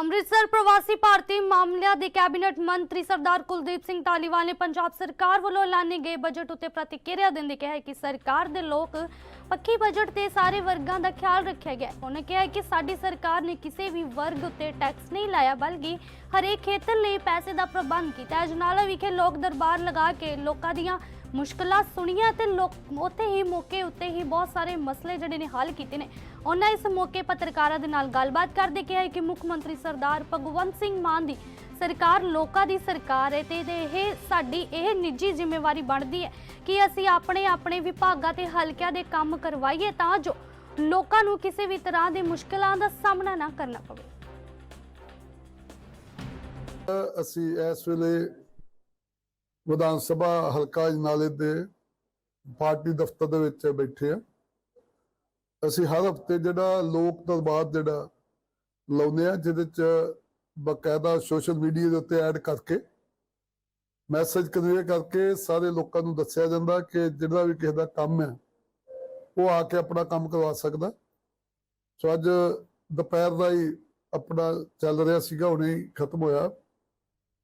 ਅੰਮ੍ਰਿਤਸਰ ਪ੍ਰਵਾਸੀ ਭਾਰਤੀ ਮਾਮਲਿਆਂ ਦੇ ਕੈਬਨਿਟ ਮੰਤਰੀ ਸਰਦਾਰ ਕੁਲਦੀਪ ਸਿੰਘ ਧਾਲੀਵਾਲ ਨੇ ਪੰਜਾਬ ਸਰਕਾਰ ਵੱਲੋਂ ਐਲਾਨੇ ਗਏ ਬਜਟ ਉੱਤੇ ਪ੍ਰਤੀਕਿਰਿਆ ਦਿੰਦੇ ਕਿਹਾ ਕਿ ਸਰਕਾਰ ਦੇ ਲੋਕ ਪੱਖੀ ਬਜਟ ਤੇ ਸਾਰੇ ਵਰਗਾਂ ਦਾ ਖਿਆਲ ਰੱਖਿਆ ਗਿਆ ਹੈ। ਉਹਨੇ ਕਿਹਾ ਕਿ ਸਾਡੀ ਸਰਕਾਰ ਨੇ ਕਿਸੇ ਵੀ ਵਰਗ ਉੱਤੇ ਟੈਕਸ ਨਹੀਂ ਲਾਇਆ, ਬਲਕਿ ਹਰੇਕ ਖੇਤਰ ਲਈ ਪੈਸੇ ਦਾ ਪ੍ਰਬੰਧ ਕੀਤਾ ਅਜਨਾਲਾ ਵਿਖੇ ਲੋਕ ਦਰਬਾਰ ਲਗਾ ਕੇ ਲੋਕਾਂ ਦੀਆਂ ਮੁਸ਼ਕਲਾਂ ਸੁਣੀਆਂ ਤੇ ਲੋਕ ਉੱਥੇ ਹੀ ਮੌਕੇ ਉੱਤੇ ਹੀ ਬਹੁਤ ਸਾਰੇ ਮਸਲੇ ਜਿਹੜੇ ਨੇ ਹੱਲ ਕੀਤੇ ਨੇ। ਉਹਨਾਂ ਇਸ ਮੌਕੇ ਪੱਤਰਕਾਰਾਂ ਦੇ ਨਾਲ ਗੱਲਬਾਤ ਕਰਦੇ ਕਿਹਾ ਕਿ ਮੁੱਖ ਮੰਤਰੀ ਸਰਦਾਰ ਭਗਵੰਤ ਸਿੰਘ ਮਾਨ ਦੀ ਸਰਕਾਰ ਲੋਕਾਂ ਦੀ ਸਰਕਾਰ ਹੈ ਤੇ ਇਹ ਸਾਡੀ ਇਹ ਨਿੱਜੀ ਜ਼ਿੰਮੇਵਾਰੀ ਬਣਦੀ ਹੈ ਕਿ ਅਸੀਂ ਆਪਣੇ ਆਪਣੇ ਵਿਭਾਗਾਂ ਤੇ ਹਲਕਿਆਂ ਦੇ ਕੰਮ ਕਰਵਾਈਏ ਤਾਂ ਜੋ ਲੋਕਾਂ ਨੂੰ ਕਿਸੇ ਵੀ ਤਰ੍ਹਾਂ ਦੇ ਮੁਸ਼ਕਲਾਂ ਦਾ ਸਾਹਮਣਾ ਨਾ ਕਰਨਾ ਪਵੇ। ਅਸੀਂ ਇਸ ਵੇਲੇ ਵਿਧਾਨ ਸਭਾ ਹਲਕਾ ਅਜਨਾਲੇ ਦੇ ਪਾਰਟੀ ਦਫ਼ਤਰ ਦੇ ਵਿੱਚ ਬੈਠੇ ਆ। ਅਸੀਂ ਹਰ ਹਫ਼ਤੇ ਜਿਹੜਾ ਲੋਕ ਦਰਬਾਰ ਜਿਹੜਾ ਲਾਉਂਦੇ ਆ, ਜਿਹਦੇ ਚ ਬਕਾਇਦਾ ਸੋਸ਼ਲ ਮੀਡੀਆ ਦੇ ਉੱਤੇ ਐਡ ਕਰਕੇ, ਮੈਸੇਜ ਕਨਵੇ ਕਰਕੇ ਸਾਰੇ ਲੋਕਾਂ ਨੂੰ ਦੱਸਿਆ ਜਾਂਦਾ ਕਿ ਜਿਹੜਾ ਵੀ ਕਿਸੇ ਦਾ ਕੰਮ ਹੈ ਉਹ ਆ ਕੇ ਆਪਣਾ ਕੰਮ ਕਰਵਾ ਸਕਦਾ। ਸੋ ਅੱਜ ਦੁਪਹਿਰ ਦਾ ਹੀ ਆਪਣਾ ਚੱਲ ਰਿਹਾ ਸੀਗਾ, ਹੁਣੇ ਹੀ ਖਤਮ ਹੋਇਆ।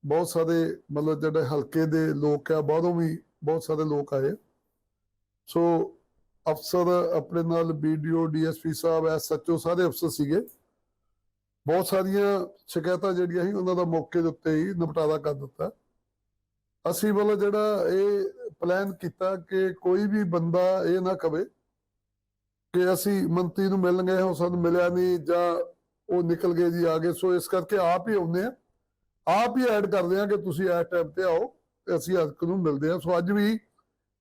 ਬਹੁਤ ਸਾਰੇ ਮਤਲਬ ਜਿਹੜੇ ਹਲਕੇ ਦੇ ਲੋਕ ਆ, ਬਾਹਰੋਂ ਵੀ ਬਹੁਤ ਸਾਰੇ ਲੋਕ ਆਏ ਸੋ ਅਫਸਰ ਆਪਣੇ ਨਾਲ ਵੀਡੀਓ ਡੀਐਸਪੀ ਸਾਹਿਬ ਐਸਐਚਓ ਸਾਰੇ ਅਫਸਰ ਸੀਗੇ। ਬਹੁਤ ਸਾਰੀਆਂ ਸ਼ਿਕਾਇਤਾਂ ਜਿਹੜੀਆਂ ਸੀ, ਉਹਨਾਂ ਦਾ ਮੌਕੇ ਦੇ ਉੱਤੇ ਹੀ ਨਿਪਟਾਰਾ ਕਰ ਦਿੱਤਾ। ਅਸੀਂ ਵੱਲੋਂ ਜਿਹੜਾ ਇਹ ਪਲਾਨ ਕੀਤਾ ਕਿ ਕੋਈ ਵੀ ਬੰਦਾ ਇਹ ਨਾ ਕਵੇ ਕਿ ਅਸੀਂ ਮੰਤਰੀ ਨੂੰ ਮਿਲਣ ਗਏ ਹਾਂ, ਸਾਨੂੰ ਮਿਲਿਆ ਨਹੀਂ ਜਾਂ ਉਹ ਨਿਕਲ ਗਏ ਜੀ, ਆ ਗਏ। ਸੋ ਇਸ ਕਰਕੇ ਆਪ ਹੀ ਆਉਂਦੇ ਆ। ਆਪ ਹੀ ਐਡ ਕਰਦੇ ਆ ਕਿ ਤੁਸੀਂ ਇਸ ਟਾਈਮ ਤੇ ਆਓ ਅਸੀਂ ਹੱਕ ਨੂੰ ਮਿਲਦੇ ਆ ਸੋ ਅੱਜ ਵੀ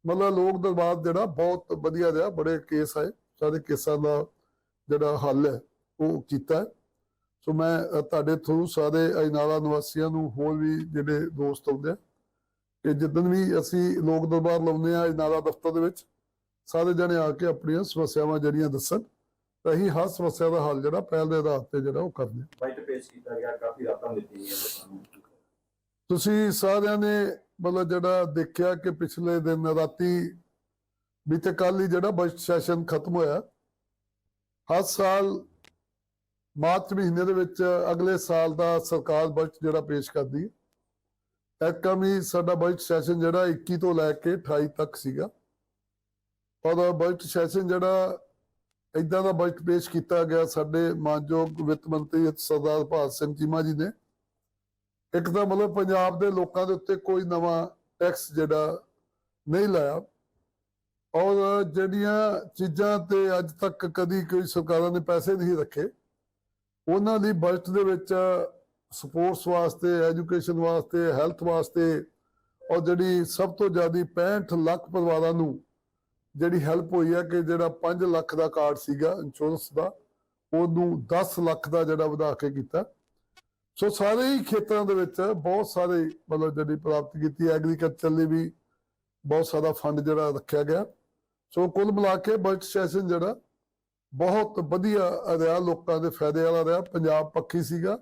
ਮਤਲਬ ਲੋਕ ਦਰਬਾਰ ਜਿਹੜਾ ਬਹੁਤ ਵਧੀਆ ਰਿਹਾ, ਬੜੇ ਕੇਸ ਆਏ। ਸਾਰੇ ਕੇਸਾਂ ਦਾ ਜਿਹੜਾ ਹੱਲ ਹੈ, ਉਹ ਕੀਤਾ ਸੋ ਮੈਂ ਤੁਹਾਡੇ ਥਰੂ ਸਾਰੇ ਅਜਨਾਲਾ ਨਿਵਾਸੀਆਂ ਨੂੰ ਹੋਰ ਵੀ ਜਿਹੜੇ ਦੋਸਤ ਆਉਂਦੇ ਆ, ਕਿ ਜਿੱਦਣ ਵੀ ਅਸੀਂ ਲੋਕ ਦਰਬਾਰ ਲਾਉਂਦੇ ਆ ਅਜਨਾਲਾ ਦਫ਼ਤਰ ਦੇ ਵਿੱਚ, ਸਾਰੇ ਜਣੇ ਆ ਕੇ ਆਪਣੀਆਂ ਸਮੱਸਿਆਵਾਂ ਜਿਹੜੀਆਂ ਦੱਸਣ, ਤਾਂ ਅਸੀਂ ਹਰ ਸਮੱਸਿਆ ਦਾ ਹੱਲ ਜਿਹੜਾ ਪਹਿਲ ਦੇ ਆਧਾਰ ਤੇ ਜਿਹੜਾ ਉਹ ਕਰਦੇ ਹਾਂ। ਪੇਸ਼ ਕੀਤਾ ਗਿਆ, ਕਾਫੀ ਰਾਤਾਂ ਦਿੱਤੀ ਗਈਆਂ ਲੋਕਾਂ ਨੂੰ। ਤੁਸੀਂ ਸਾਰਿਆਂ ਨੇ ਮਤਲਬ ਜਿਹੜਾ ਦੇਖਿਆ ਕਿ ਪਿਛਲੇ ਦਿਨ ਰਾਤੀ ਬੀਤੇ ਕੱਲ ਹੀ ਜਿਹੜਾ ਬਜਟ ਸੈਸ਼ਨ ਖਤਮ ਹੋਇਆ। ਹਰ ਸਾਲ ਮਾਰਚ ਮਹੀਨੇ ਦੇ ਵਿੱਚ ਅਗਲੇ ਸਾਲ ਦਾ ਸਰਕਾਰ ਬਜਟ ਜਿਹੜਾ ਪੇਸ਼ ਕਰਦੀ ਹੈ। ਐਕਮ ਸਾਡਾ ਬਜਟ ਸੈਸ਼ਨ ਜਿਹੜਾ 21 ਤੋਂ ਲੈ ਕੇ 28 ਤੱਕ ਸੀਗਾ। ਔਰ ਬਜਟ ਸੈਸ਼ਨ ਜਿਹੜਾ ਇਦਾਂ ਦਾ ਬਜਟ ਪੇਸ਼ ਕੀਤਾ ਗਿਆ ਸਾਡੇ ਮਾਨਯੋਗ ਵਿੱਤ ਮੰਤਰੀ ਸਰਦਾਰ ਭਾਰਤ ਸਿੰਘ ਚੀਮਾ ਜੀ ਨੇ। ਇੱਕ ਤਾਂ ਮਤਲਬ ਪੰਜਾਬ ਦੇ ਲੋਕਾਂ ਦੇ ਉੱਤੇ ਕੋਈ ਨਵਾਂ ਟੈਕਸ ਜਿਹੜਾ ਨਹੀਂ ਲਾਇਆ। ਔਰ ਜਿਹੜੀਆਂ ਚੀਜ਼ਾਂ ਤੇ ਅੱਜ ਤੱਕ ਕਦੀ ਕੋਈ ਸਰਕਾਰਾਂ ਨੇ ਪੈਸੇ ਨਹੀਂ ਰੱਖੇ, ਉਹਨਾਂ ਦੀ ਬਜਟ ਦੇ ਵਿੱਚ ਸਪੋਰਟਸ ਵਾਸਤੇ, ਐਜੂਕੇਸ਼ਨ ਵਾਸਤੇ, ਹੈਲਥ ਵਾਸਤੇ ਔਰ ਜਿਹੜੀ ਸਭ ਤੋਂ ਜ਼ਿਆਦਾ 65 ਲੱਖ ਪਰਿਵਾਰਾਂ ਨੂੰ ਜਿਹੜੀ ਹੈਲਪ ਹੋਈ ਹੈ ਕਿ ਜਿਹੜਾ 5 ਲੱਖ ਦਾ ਕਾਰਡ ਸੀਗਾ ਇੰਸ਼ੋਰੈਂਸ ਦਾ, ਉਹਨੂੰ 10 ਲੱਖ ਦਾ ਜਿਹੜਾ ਵਧਾ ਕੇ ਕੀਤਾ। ਸੋ ਸਾਰੇ ਹੀ ਖੇਤਰਾਂ ਦੇ ਵਿੱਚ ਬਹੁਤ ਸਾਰੇ ਮਤਲਬ ਜਿਹੜੀ ਪ੍ਰਾਪਤ ਕੀਤੀ ਐਗਰੀਕਲਚਰ ਲਈ ਵੀ ਬਹੁਤ ਸਾਰਾ ਫੰਡ ਜਿਹੜਾ ਰੱਖਿਆ ਗਿਆ। ਸੋ ਕੁੱਲ ਮਿਲਾ ਕੇ ਬਜਟ ਸੈਸ਼ਨ ਜਿਹੜਾ ਬਹੁਤ ਵਧੀਆ ਰਿਹਾ, ਲੋਕਾਂ ਦੇ ਫਾਇਦੇ ਵਾਲਾ ਰਿਹਾ। ਪੰਜਾਬ ਪੱਖੀ ਸੀਗਾ,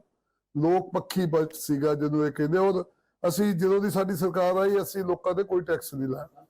ਲੋਕ ਪੱਖੀ ਬਜਟ ਸੀਗਾ, ਜਿਹਨੂੰ ਇਹ ਕਹਿੰਦੇ ਔਰ ਅਸੀਂ ਜਦੋਂ ਦੀ ਸਾਡੀ ਸਰਕਾਰ ਆਈ, ਅਸੀਂ ਲੋਕਾਂ ਤੇ ਕੋਈ ਟੈਕਸ ਨਹੀਂ ਲਾਇਆ।